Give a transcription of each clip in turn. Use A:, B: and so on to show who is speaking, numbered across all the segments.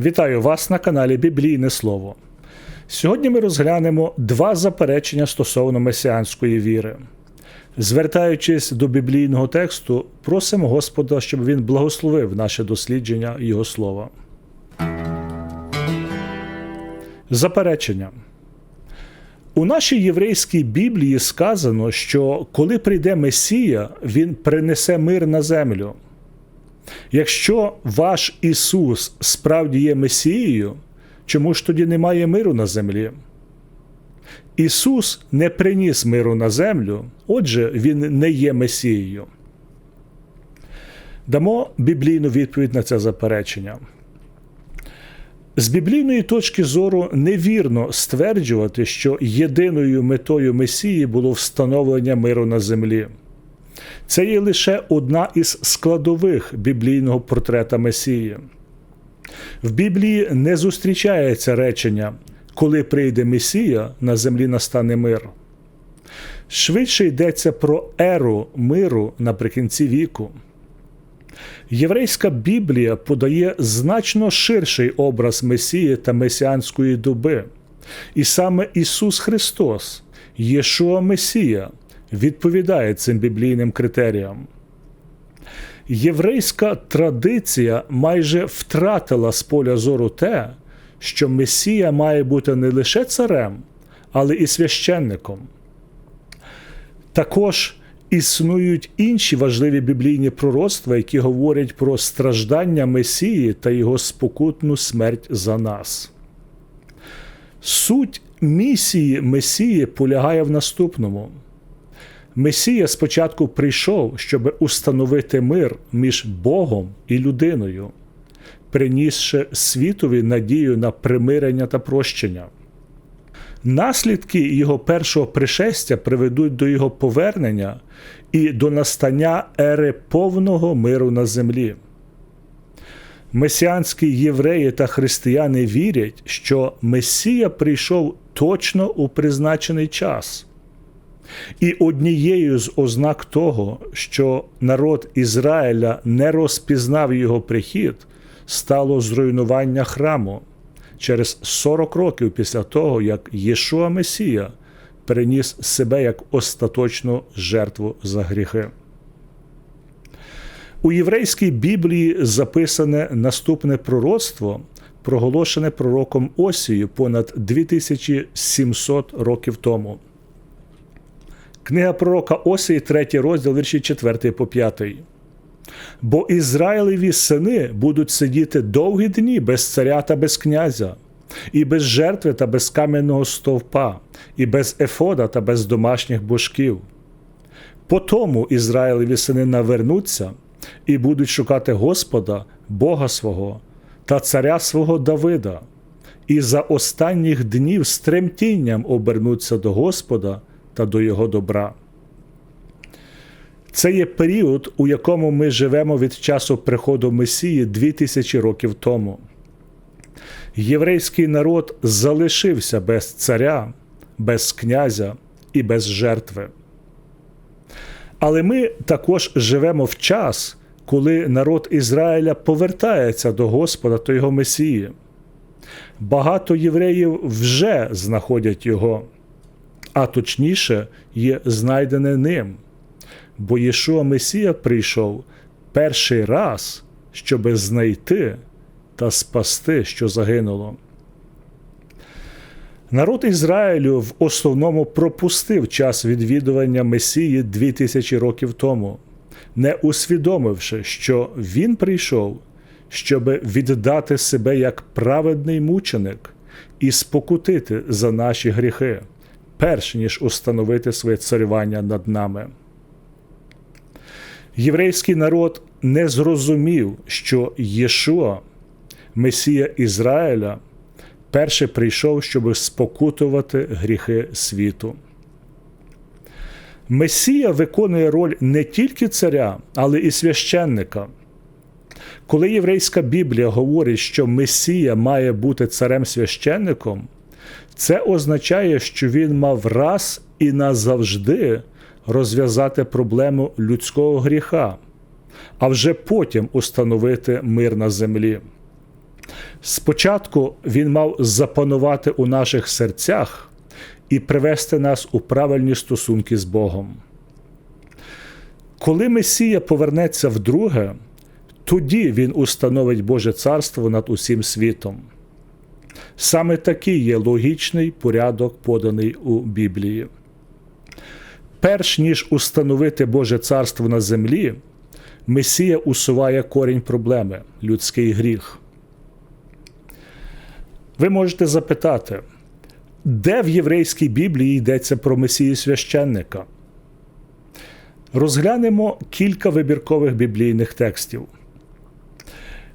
A: Вітаю вас на каналі Біблійне Слово. Сьогодні ми розглянемо два заперечення стосовно месіанської віри. Звертаючись до біблійного тексту, просимо Господа, щоб він благословив наше дослідження Його слова. Заперечення. У нашій єврейській Біблії сказано, що коли прийде Месія, Він принесе мир на землю. Якщо ваш Ісус справді є Месією, чому ж тоді немає миру на землі? Ісус не приніс миру на землю, отже, Він не є Месією. Дамо біблійну відповідь на це заперечення. З біблійної точки зору невірно стверджувати, що єдиною метою Месії було встановлення миру на землі. Це є лише одна із складових біблійного портрета Месії. В Біблії не зустрічається речення, коли прийде Месія, на землі настане мир. Швидше йдеться про еру миру наприкінці віку. Єврейська Біблія подає значно ширший образ Месії та месіанської доби. І саме Ісус Христос, Єшуа Месія, відповідає цим біблійним критеріям. Єврейська традиція майже втратила з поля зору те, що Месія має бути не лише царем, але і священником. Також існують інші важливі біблійні пророцтва, які говорять про страждання Месії та його спокутну смерть за нас. Суть місії Месії полягає в наступному. Месія спочатку прийшов, щоб установити мир між Богом і людиною, принісши світові надію на примирення та прощення. Наслідки його першого пришестя приведуть до його повернення і до настання ери повного миру на землі. Месіанські євреї та християни вірять, що Месія прийшов точно у призначений час. І однією з ознак того, що народ Ізраїля не розпізнав його прихід, стало зруйнування храму через 40 років після того, як Єшуа Месія переніс себе як остаточну жертву за гріхи. У єврейській Біблії записане наступне пророцтво, проголошене пророком Осію понад 2700 років тому. Книга пророка Осії, 3 розділ, вірші 4 по 5. Бо Ізраїлеві сини будуть сидіти довгі дні без царя та без князя, і без жертви та без кам'яного стовпа, і без ефода та без домашніх божків. По тому Ізраїлеві сини навернуться і будуть шукати Господа, Бога свого та царя свого Давида, і за останніх днів з тремтінням обернуться до Господа та до Його добра. Це є період, у якому ми живемо від часу приходу Месії 2000 років тому. Єврейський народ залишився без царя, без князя і без жертви. Але ми також живемо в час, коли народ Ізраїля повертається до Господа та його Месії. Багато євреїв вже знаходять його, а точніше, є знайдене ним. Бо Єшуа Месія прийшов перший раз, щоби знайти та спасти, що загинуло. Народ Ізраїлю в основному пропустив час відвідування Месії 2000 років тому, не усвідомивши, що Він прийшов, щоб віддати себе як праведний мученик і спокутити за наші гріхи, перш ніж установити своє царювання над нами. Єврейський народ не зрозумів, що Єшуа, Месія Ізраїля, перше прийшов, щоб спокутувати гріхи світу. Месія виконує роль не тільки царя, але і священника. Коли єврейська Біблія говорить, що Месія має бути царем священником, це означає, що він мав раз і назавжди розв'язати проблему людського гріха, а вже потім установити мир на землі. Спочатку він мав запанувати у наших серцях і привести нас у правильні стосунки з Богом. Коли Месія повернеться вдруге, тоді він установить Боже царство над усім світом. Саме такий є логічний порядок, поданий у Біблії. Перш ніж установити Боже царство на землі, Месія усуває корінь проблеми людський гріх. Ви можете запитати, де в єврейській Біблії йдеться про Месію священника? Розглянемо кілька вибіркових біблійних текстів.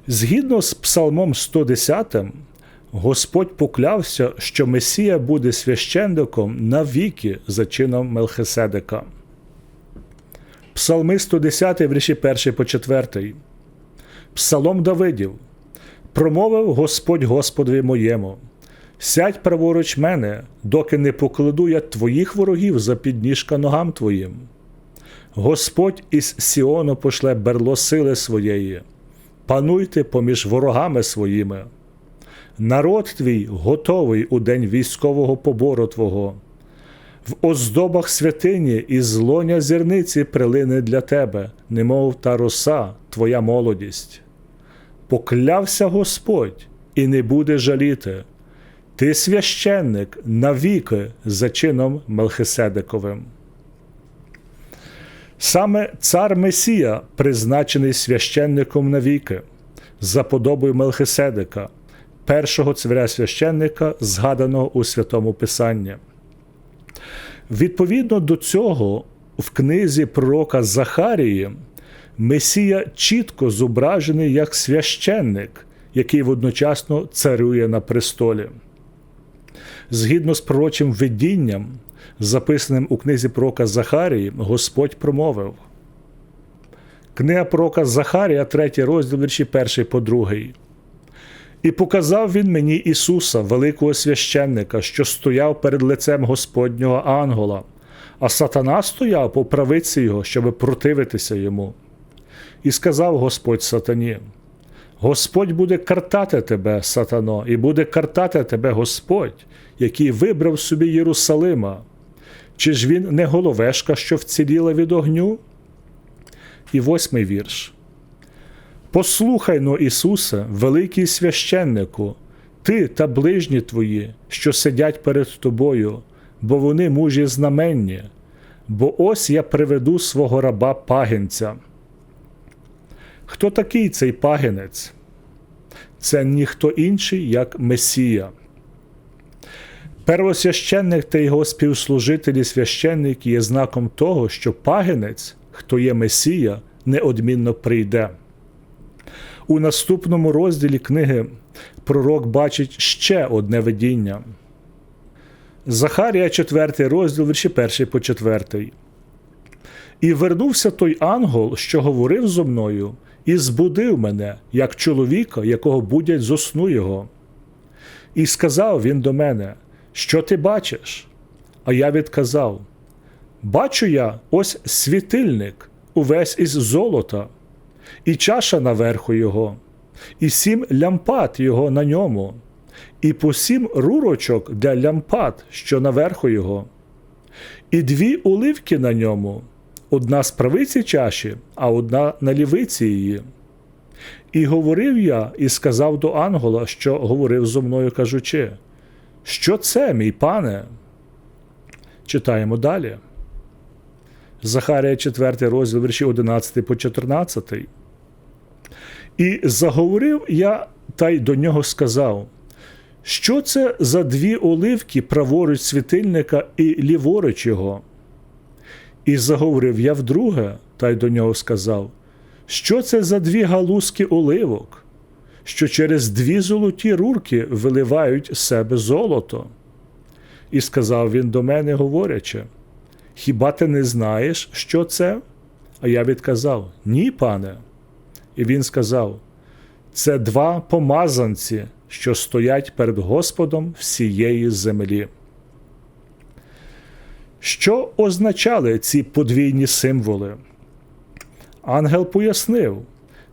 A: Згідно з Псалмом 110, Господь поклявся, що Месія буде священником навіки за чином Мелхиседека. Псалми 110, вірші 1 по 4. Псалом Давидів. Промовив Господь Господові моєму. Сядь праворуч мене, доки не покладу я твоїх ворогів за підніжка ногам твоїм. Господь із Сіону пошле берло сили своєї, пануйте поміж ворогами своїми. Народ твій готовий у день військового побору Твого. В оздобах святині і злоня зірниці прилине для тебе, немов та роса, твоя молодість. Поклявся Господь і не буде жаліти. Ти священник навіки за чином Мелхиседековим. Саме цар Месія призначений священником навіки, за подобою Мелхиседека, першого цвіря священника, згаданого у Святому Писанні. Відповідно до цього, в книзі пророка Захарії Месія чітко зображений як священник, який водночасно царює на престолі. Згідно з пророчим видінням, записаним у книзі пророка Захарії, Господь промовив. Книга пророка Захарія, 3 розділ вірші 1 по 2. І показав він мені Ісуса, великого священника, що стояв перед лицем Господнього ангела, а сатана стояв по правиці його, щоб противитися йому. І сказав Господь сатані: Господь буде картати тебе, сатано, і буде картати тебе Господь, який вибрав собі Єрусалима. Чи ж він не головешка, що вціліла від огню? І восьмий вірш. Послухай но, Ісусе, великий священнику, ти та ближні твої, що сидять перед тобою, бо вони мужі знаменні, бо ось я приведу свого раба пагінця. Хто такий цей пагінець? Це ніхто інший, як Месія. Первосвященник та його співслужителі священники є знаком того, що пагінець, хто є Месія, неодмінно прийде. У наступному розділі книги пророк бачить ще одне видіння. Захарія, 4 розділ, вірші 1 по 4. І вернувся той ангел, що говорив зо мною, і збудив мене, як чоловіка, якого будять зо сну його. І сказав він до мене, що ти бачиш? А я відказав: Бачу я ось світильник, увесь із золота і чаша наверху його, і сім лямпад його на ньому, і по сім рурочок для лямпад, що наверху його, і дві уливки на ньому, одна з правиці чаші, а одна на лівиці її. І говорив я і сказав до ангела, що говорив зо мною, кажучи, що це, мій пане? Читаємо далі. Захарія 4 розділ вірші 11 по 14. І заговорив я та й до нього сказав, що це за дві оливки праворуч світильника і ліворуч його? І заговорив я вдруге, та й до нього сказав, що це за дві галузки оливок, що через дві золоті рурки виливають з себе золото? І сказав він до мене, говорячи, Хіба ти не знаєш, що це? А я відказав: Ні, пане. І він сказав: це два помазанці, що стоять перед Господом всієї землі. Що означали ці подвійні символи? Ангел пояснив,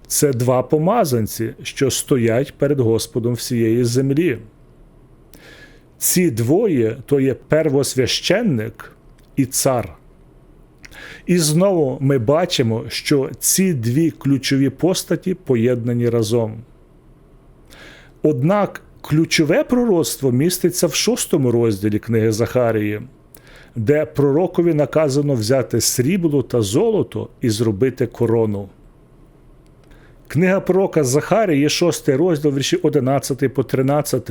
A: це два помазанці, що стоять перед Господом всієї землі. Ці двоє то є первосвященник і цар. І знову ми бачимо, що ці дві ключові постаті поєднані разом. Однак ключове пророцтво міститься в шостому розділі книги Захарії, де пророкові наказано взяти срібло та золото і зробити корону. Книга пророка Захарії, 6 розділ вірші 11 по 13.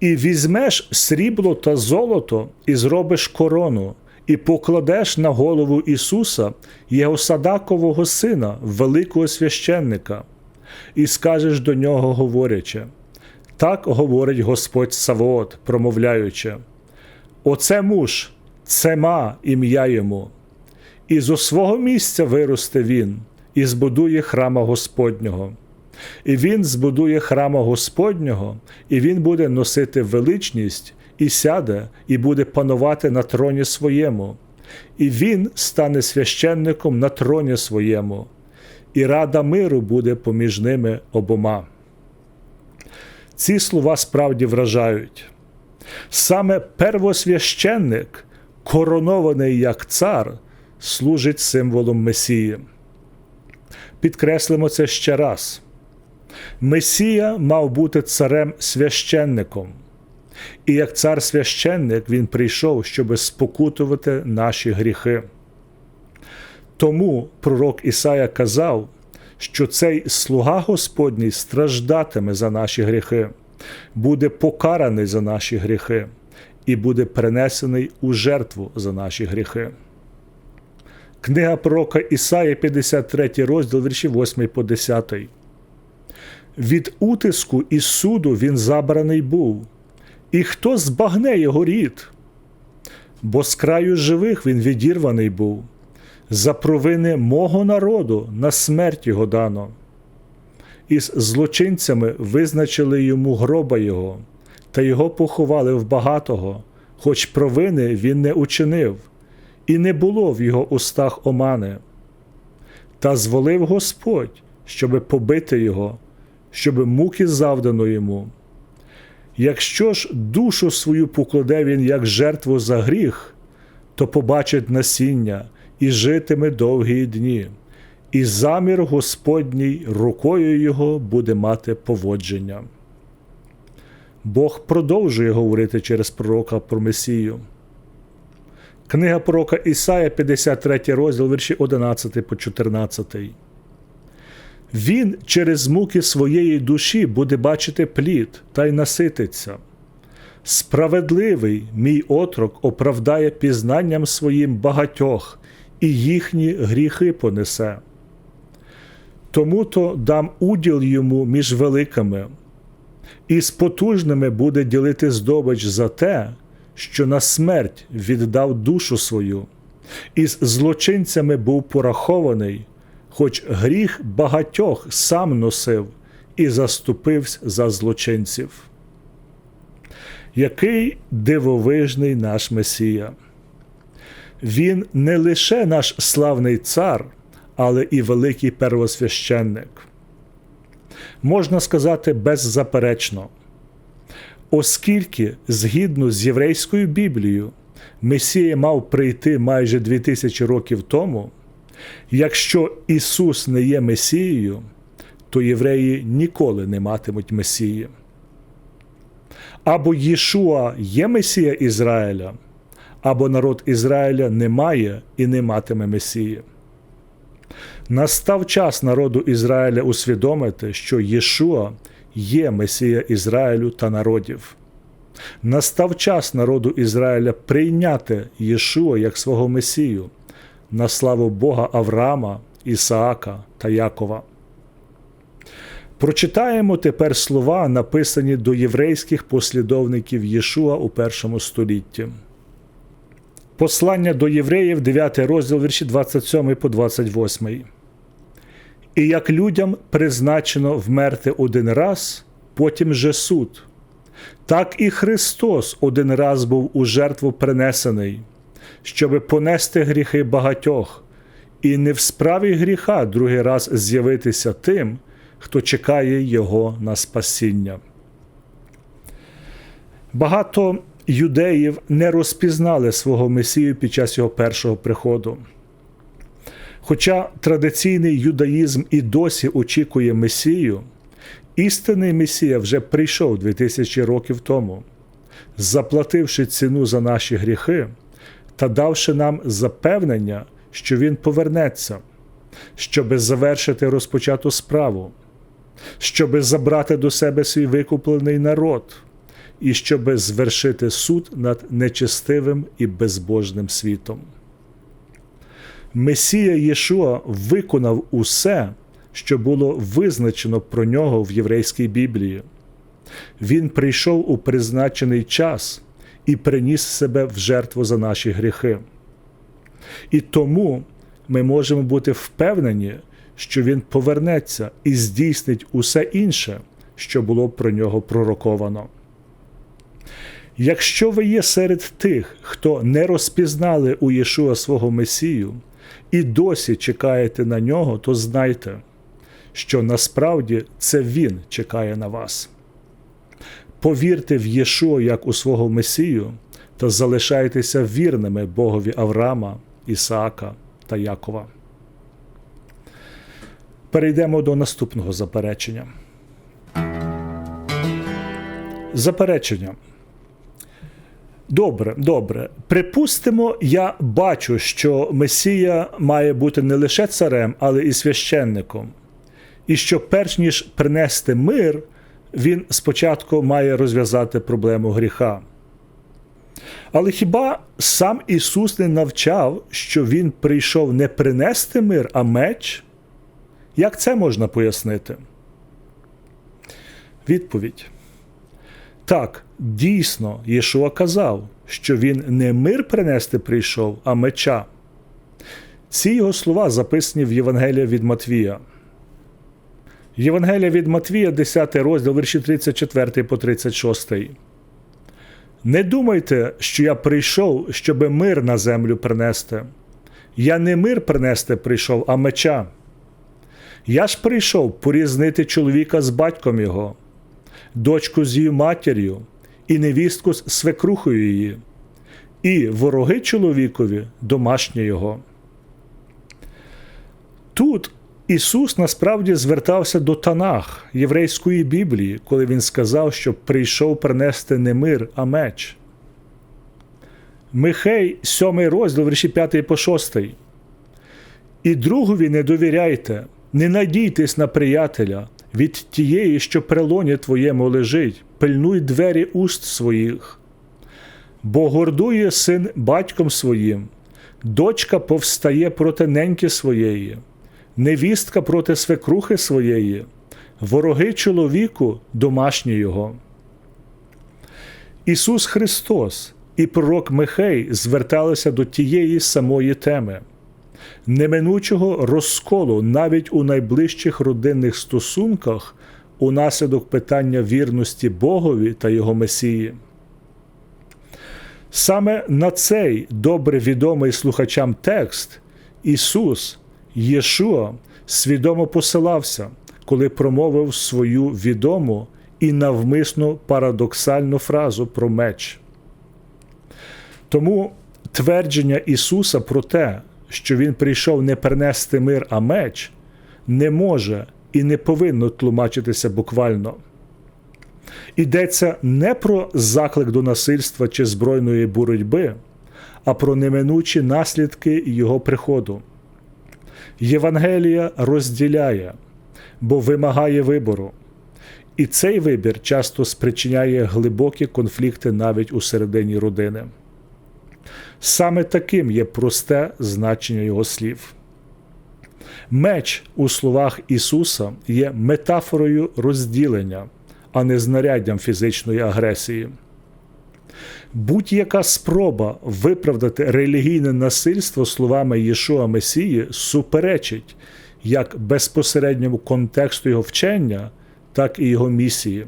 A: І візьмеш срібло та золото, і зробиш корону, і покладеш на голову Ісуса, його садакового сина, великого священника, і скажеш до нього, говорячи: так говорить Господь Савоот, промовляючи: Оце муж, це ма ім'я йому, і зо свого місця виросте він, і збудує храма Господнього. І він збудує храма Господнього, і він буде носити величність, і сяде, і буде панувати на троні своєму, і він стане священником на троні своєму, і рада миру буде поміж ними обома. Ці слова справді вражають. Саме первосвященник, коронований як цар, служить символом Месії. Підкреслимо це ще раз. Месія мав бути царем священником, і як цар священник він прийшов, щоб спокутувати наші гріхи. Тому пророк Ісая казав, що цей слуга Господній страждатиме за наші гріхи, буде покараний за наші гріхи і буде принесений у жертву за наші гріхи. Книга пророка Ісаї, 53 розділ вірші 8 по 10. Від утиску і суду він забраний був, і хто збагне його рід? Бо з краю живих він відірваний був, за провини мого народу на смерть його дано. Із злочинцями визначили йому гроба його, та його поховали в багатого, хоч провини він не учинив, і не було в його устах омани. Та зволив Господь, щоби побити його щоб муки завдано йому. Якщо ж душу свою покладе він як жертву за гріх, то побачить насіння і житиме довгі дні, і замір Господній рукою його буде мати поводження. Бог продовжує говорити через пророка про Месію. Книга пророка Ісая, 53 розділ, вірші 11 по 14. Він через муки своєї душі буде бачити плід та й насититься. Справедливий мій отрок оправдає пізнанням своїм багатьох і їхні гріхи понесе. Тому то дам уділ йому між великими, і з потужними буде ділити здобич за те, що на смерть віддав душу свою, і з злочинцями був порахований хоч гріх багатьох сам носив і заступився за злочинців. Який дивовижний наш Месія! Він не лише наш славний цар, але і великий первосвященник. Можна сказати беззаперечно, оскільки, згідно з єврейською Біблією, Месія мав прийти майже 2000 років тому. Якщо Ісус не є Месією, то євреї ніколи не матимуть Месії. Або Єшуа є Месія Ізраїля, або народ Ізраїля не має і не матиме Месії. Настав час народу Ізраїля усвідомити, що Єшуа є Месія Ізраїлю та народів. Настав час народу Ізраїля прийняти Єшуа як свого Месію на славу Бога Авраама, Ісаака та Якова. Прочитаємо тепер слова, написані до єврейських послідовників Єшуа у першому столітті. Послання до євреїв, 9 розділ вірші 27 по 28. І як людям призначено вмерти один раз, потім же суд, так і Христос один раз був у жертву принесений щоби понести гріхи багатьох, і не в справі гріха другий раз з'явитися тим, хто чекає Його на спасіння. Багато юдеїв не розпізнали свого Месію під час його першого приходу. Хоча традиційний юдаїзм і досі очікує Месію, істинний Месія вже прийшов 2000 років тому, заплативши ціну за наші гріхи та давши нам запевнення, що Він повернеться, щоби завершити розпочату справу, щоби забрати до себе свій викуплений народ і щоби звершити суд над нечестивим і безбожним світом. Месія Єшуа виконав усе, що було визначено про нього в єврейській Біблії. Він прийшов у призначений час і приніс себе в жертву за наші гріхи. І тому ми можемо бути впевнені, що Він повернеться і здійснить усе інше, що було про нього пророковано. Якщо ви є серед тих, хто не розпізнали у Єшуа свого Месію і досі чекаєте на нього, то знайте, що насправді це Він чекає на вас. Повірте в Єшуа як у свого Месію та залишайтеся вірними Богові Авраама, Ісаака та Якова. Перейдемо до наступного заперечення. Заперечення. Добре, добре. Припустимо, я бачу, що Месія має бути не лише царем, але і священником. І що, перш ніж принести мир, він спочатку має розв'язати проблему гріха. Але хіба сам Ісус не навчав, що Він прийшов не принести мир, а меч? Як це можна пояснити? Відповідь. Так, дійсно, Єшуа казав, що він не мир принести прийшов, а меча. Ці його слова записані в Євангелія від Матвія. Євангелія від Матвія, 10 розділ, вірші 34 по 36. Не думайте, що я прийшов, щоби мир на землю принести. Я не мир принести прийшов, а меча. Я ж прийшов порізнити чоловіка з батьком його дочку з її матір'ю, і невістку з свекрухою її, і вороги чоловікові домашні його. Тут Ісус насправді звертався до Танах єврейської Біблії, коли Він сказав, що прийшов принести не мир, а меч. Михей, 7 розділ, вірші 5 по 6. І другові не довіряйте, не надійтесь на приятеля, від тієї, що при лоні твоєму лежить, пильнуй двері уст своїх. Бо гордує син батьком своїм, дочка повстає проти неньки своєї, невістка проти свекрухи своєї, вороги чоловіку домашні його. Ісус Христос і пророк Михей зверталися до тієї самої теми неминучого розколу навіть у найближчих родинних стосунках унаслідок питання вірності Богові та Його Месії. Саме на цей добре відомий слухачам текст Ісус, Єшуа, свідомо посилався, коли промовив свою відому і навмисну парадоксальну фразу про меч. Тому твердження Ісуса про те, що він прийшов не принести мир, а меч, не може і не повинно тлумачитися буквально. Йдеться не про заклик до насильства чи збройної боротьби, а про неминучі наслідки його приходу. Євангелія розділяє, бо вимагає вибору, і цей вибір часто спричиняє глибокі конфлікти навіть у середині родини. Саме таким є просте значення його слів. Меч у словах Ісуса є метафорою розділення, а не знаряддям фізичної агресії. Будь-яка спроба виправдати релігійне насильство словами Єшуа Месії суперечить як безпосередньому контексту його вчення, так і його місії.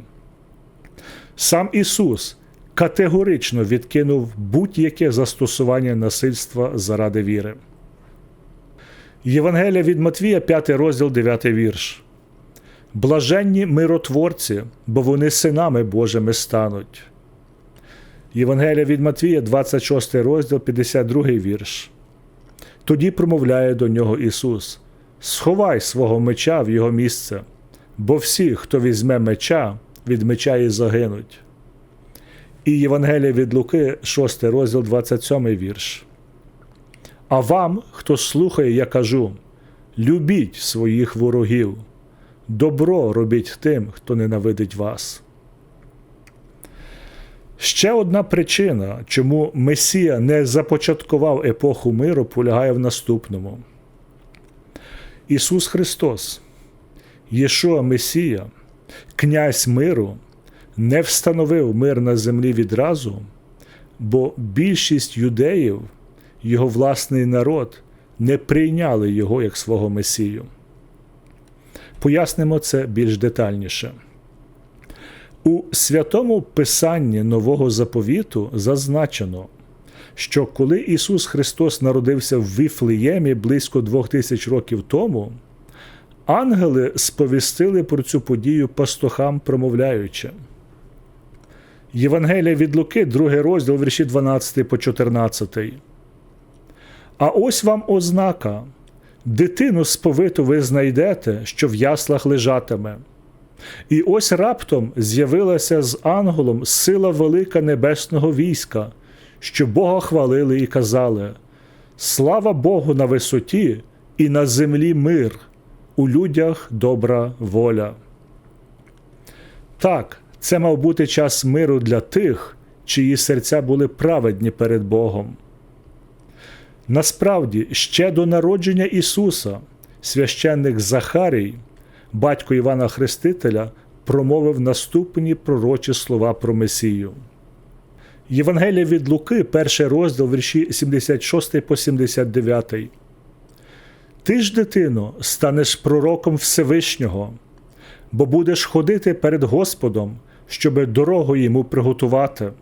A: Сам Ісус категорично відкинув будь-яке застосування насильства заради віри. Євангелія від Матвія, 5 розділ, 9 вірш. Блаженні миротворці, бо вони синами Божими стануть. Євангелія від Матвія, 26 розділ, 52 вірш. Тоді промовляє до нього Ісус: Сховай свого меча в його місце, бо всі, хто візьме меча, від меча і загинуть. І Євангелія від Луки, 6 розділ, 27 вірш. А вам, хто слухає, я кажу: любіть своїх ворогів, добро робіть тим, хто ненавидить вас. Ще одна причина, чому Месія не започаткував епоху миру, полягає в наступному. Ісус Христос, Єшуа Месія, князь миру, не встановив мир на землі відразу, бо більшість юдеїв, його власний народ, не прийняли його як свого Месію. Пояснимо це більш детальніше. У святому Писанні Нового Заповіту зазначено, що коли Ісус Христос народився в Віфлеємі близько двох тисяч років тому, ангели сповістили про цю подію пастухам, промовляючи. Євангелія від Луки, 2 розділ, вірші 12 по 14. А ось вам ознака. Дитину сповиту ви знайдете, що в яслах лежатиме. І ось раптом з'явилася з ангелом сила велика небесного війська, що Бога хвалили і казали: Слава Богу на висоті і на землі мир, у людях добра воля. Так, це мав бути час миру для тих, чиї серця були праведні перед Богом. Насправді, ще до народження Ісуса, священник Захарій батько Івана Хрестителя, промовив наступні пророчі слова про Месію. Євангелія від Луки, перший розділ вірші 76 по 79. Ти ж, дитино, станеш пророком Всевишнього, бо будеш ходити перед Господом, щоби дорогу йому приготувати,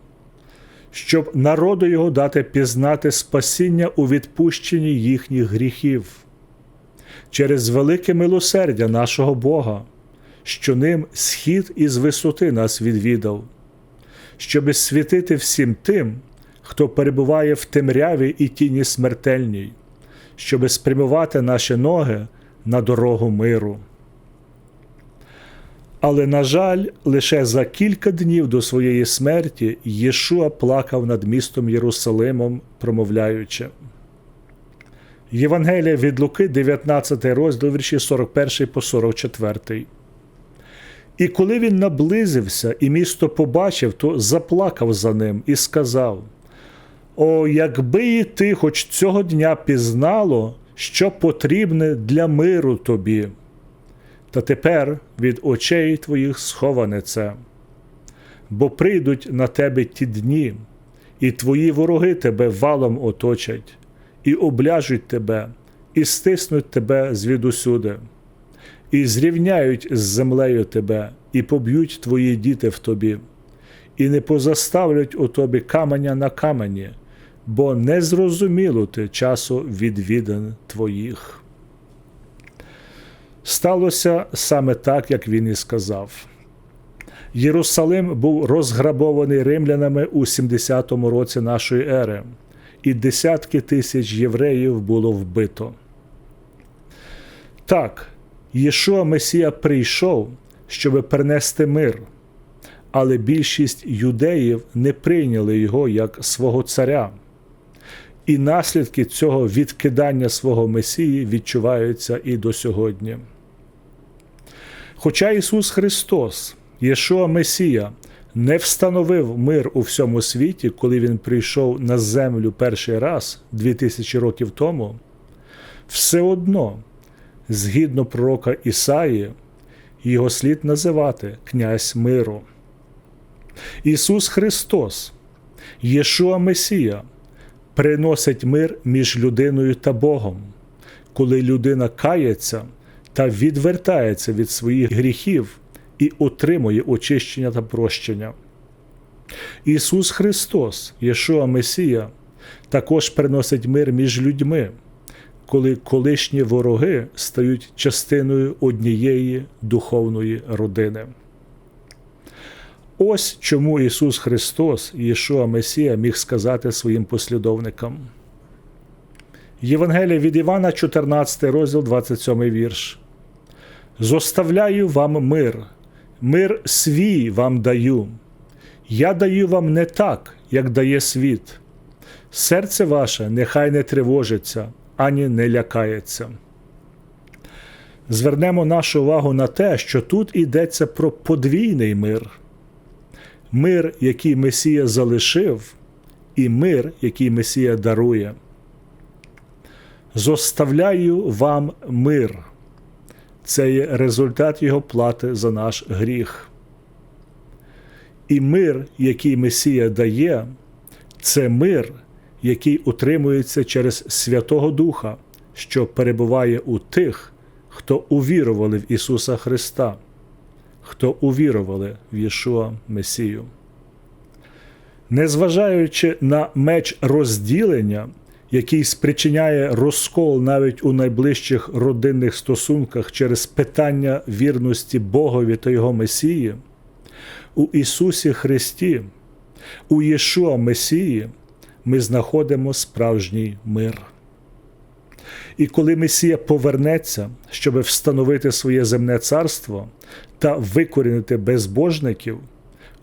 A: щоб народу його дати пізнати спасіння у відпущенні їхніх гріхів через велике милосердя нашого Бога, що ним схід із висоти нас відвідав, щоби світити всім тим, хто перебуває в темряві і тіні смертельній, щоби спрямувати наші ноги на дорогу миру. Але, на жаль, лише за кілька днів до своєї смерті Єшуа плакав над містом Єрусалимом, промовляючи. Євангелія від Луки, 19 розділ, вірші 41 по 44. І коли він наблизився і місто побачив, то заплакав за ним і сказав: О, якби і ти хоч цього дня пізнало, що потрібне для миру тобі. Та тепер від очей твоїх сховане це, бо прийдуть на тебе ті дні, і твої вороги тебе валом оточать і обляжуть тебе, і стиснуть тебе звідусюди, і зрівняють з землею тебе, і поб'ють твої діти в тобі, і не позаставлять у тобі каменя на камені, бо не зрозуміло ти часу відвідин твоїх. Сталося саме так, як він і сказав. Єрусалим був розграбований римлянами у 70-му році нашої ери і десятки тисяч євреїв було вбито. Так, Єшуа Месія прийшов, щоб принести мир, але більшість юдеїв не прийняли його як свого царя, і наслідки цього відкидання свого Месії відчуваються і до сьогодні. Хоча Ісус Христос, Єшуа Месія, не встановив мир у всьому світі, коли він прийшов на землю перший раз 2000 років тому, все одно, згідно пророка Ісаї, його слід називати князь миру. Ісус Христос, Єшуа Месія, приносить мир між людиною та Богом, коли людина кається та відвертається від своїх гріхів і отримує очищення та прощення. Ісус Христос, Єшуа Месія, також приносить мир між людьми, коли колишні вороги стають частиною однієї духовної родини. Ось чому Ісус Христос, Єшуа Месія, міг сказати своїм послідовникам. Євангелія від Івана, 14 розділ, 27 вірш. Зоставляю вам мир, мир свій вам даю. Я даю вам не так, як дає світ. Серце ваше нехай не тривожиться, ані не лякається. Звернемо нашу увагу на те, що тут йдеться про подвійний мир. Мир, який Месія залишив, і мир, який Месія дарує. Зоставляю вам мир. Це є результат Його плати за наш гріх. І мир, який Месія дає, це мир, який утримується через Святого Духа, що перебуває у тих, хто увірували в Ісуса Христа, хто увірували в Єшуа Месію. Незважаючи на меч розділення, який спричиняє розкол навіть у найближчих родинних стосунках через питання вірності Богові та Його Месії, у Ісусі Христі, у Єшуа Месії ми знаходимо справжній мир. І коли Месія повернеться, щоб встановити своє земне царство та викорінити безбожників,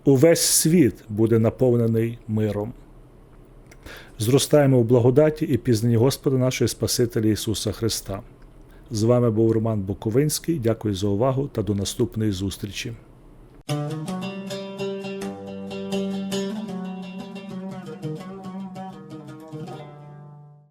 A: увесь світ буде наповнений миром. Зростаємо в благодаті і пізнанні Господа нашого Спасителя Ісуса Христа. З вами був Роман Буковинський. Дякую за увагу та до наступної зустрічі.